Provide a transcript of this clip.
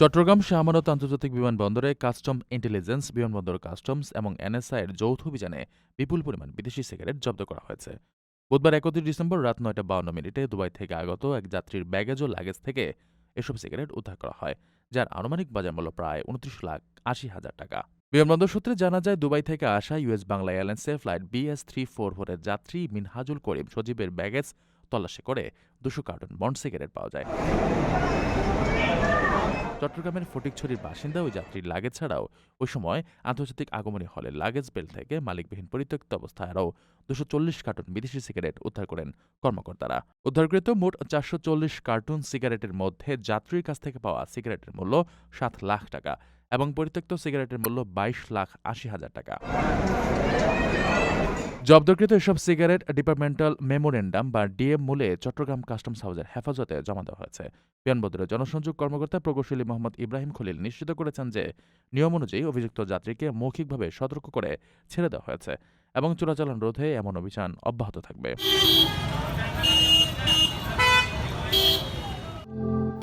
চট্টগ্রাম শাহ আমানত আন্তর্জাতিক বিমানবন্দরে custom intelligence, বিমানবন্দর কাস্টমস এবং এনএসআই এর যৌথ অভিযানে বিপুল পরিমাণ বিদেশি সিগারেট জব্দ করা হয়েছে। বুধবার একত্রিশ ডিসেম্বর রাত নয়টা বাউন্ন মিনিটে দুবাই থেকে আগত এক যাত্রীর ব্যাগেজ ও লাগেজ থেকে এসব সিগারেট উদ্ধার করা হয়, যার আনুমানিক বাজার মূল্য প্রায় উনত্রিশ লাখ আশি হাজার টাকা। বিমানবন্দর সূত্রে জানা যায়, দুবাই থেকে আসা ইউএস বাংলা এয়ারলাইন্সের ফ্লাইট বিএস থ্রি ফোর ফোরের যাত্রী মিনহাজুল করিম সজীবের ব্যাগেজ তল্লাশি করে দুশো কার্টন বন্ড সিগারেট পাওয়া যায়। চট্টগ্রামের ফটিকছড়ির বাসিন্দা ওই যাত্রীর লাগেজ ছাড়াও ওই সময় আন্তর্জাতিক আগমনী হলের লাগেজ বেল্ট থেকে মালিকবিহীন পরিত্যক্ত অবস্থায় আরও দুশো চল্লিশ কার্টুন বিদেশি সিগারেট উদ্ধার করেন কর্মকর্তারা। উদ্ধারকৃত মোট চারশো চল্লিশ কার্টুন সিগারেটের মধ্যে যাত্রীর কাছ থেকে পাওয়া সিগারেটের মূল্য সাত লাখ টাকা এবং পরিত্যক্ত সিগারেটের মূল্য বাইশ লাখ আশি হাজার টাকা। জব্দকৃত এসব সিগারেট ডিপার্টমেন্টাল মেমোরেন্ডাম বা ডিএম মূলে চট্টগ্রাম কাস্টমস হাউসের হেফাজতে জমা দেওয়া হয়েছে। বিমানবন্দরের জনসংযোগ কর্মকর্তা প্রকৌশলী মোহাম্মদ ইব্রাহিম খলিল নিশ্চিত করেছেন যে নিয়ম অনুযায়ী অভিযুক্ত যাত্রীকে মৌখিকভাবে সতর্ক করে ছেড়ে দেওয়া হয়েছে এবং চোরাচালান রোধে এমন অভিযান অব্যাহত থাকবে।